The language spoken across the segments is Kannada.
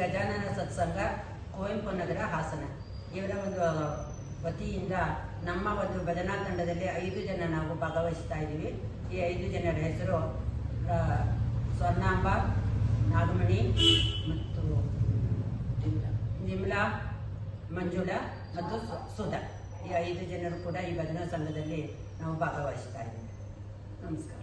ಗಜಾನನ ಸತ್ಸಂಗ ಕುವೆಂಪು ನಗರ ಹಾಸನ. ಇವರ ಒಂದು ವತಿಯಿಂದ ನಮ್ಮ ಒಂದು ಭಜನಾ ತಂಡದಲ್ಲಿ ಐದು ಜನ ನಾವು ಭಾಗವಹಿಸ್ತಾ ಇದ್ದೀವಿ. ಈ ಐದು ಜನರ ಹೆಸರು ಸ್ವರ್ಣಾಂಬ, ನಾಗಮಣಿ ಮತ್ತು ನಿಮ್ಲಾ ಮಂಜುಳ ಮತ್ತು ಸುಧಾ. ಈ ಐದು ಜನರು ಕೂಡ ಈ ಭಜನಾ ಸಂಘದಲ್ಲಿ ನಾವು ಭಾಗವಹಿಸ್ತಾ ಇದ್ದೀವಿ. ನಮಸ್ಕಾರ.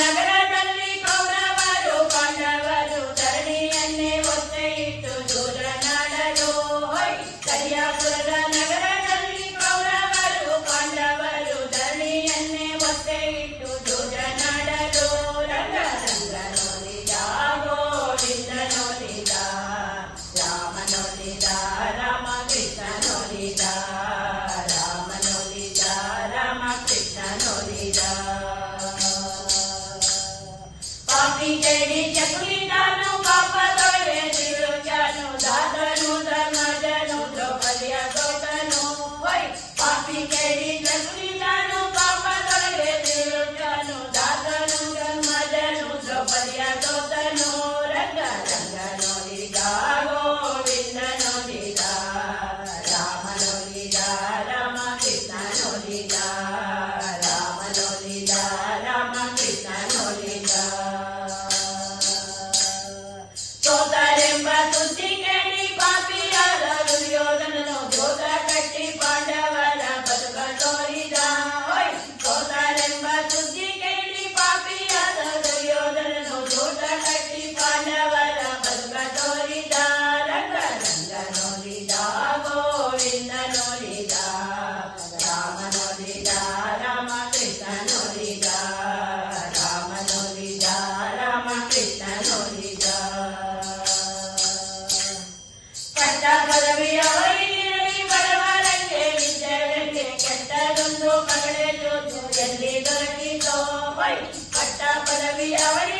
నగర తల్లి Nobody, I don't know. ಪದವಿ ಅವಳಿ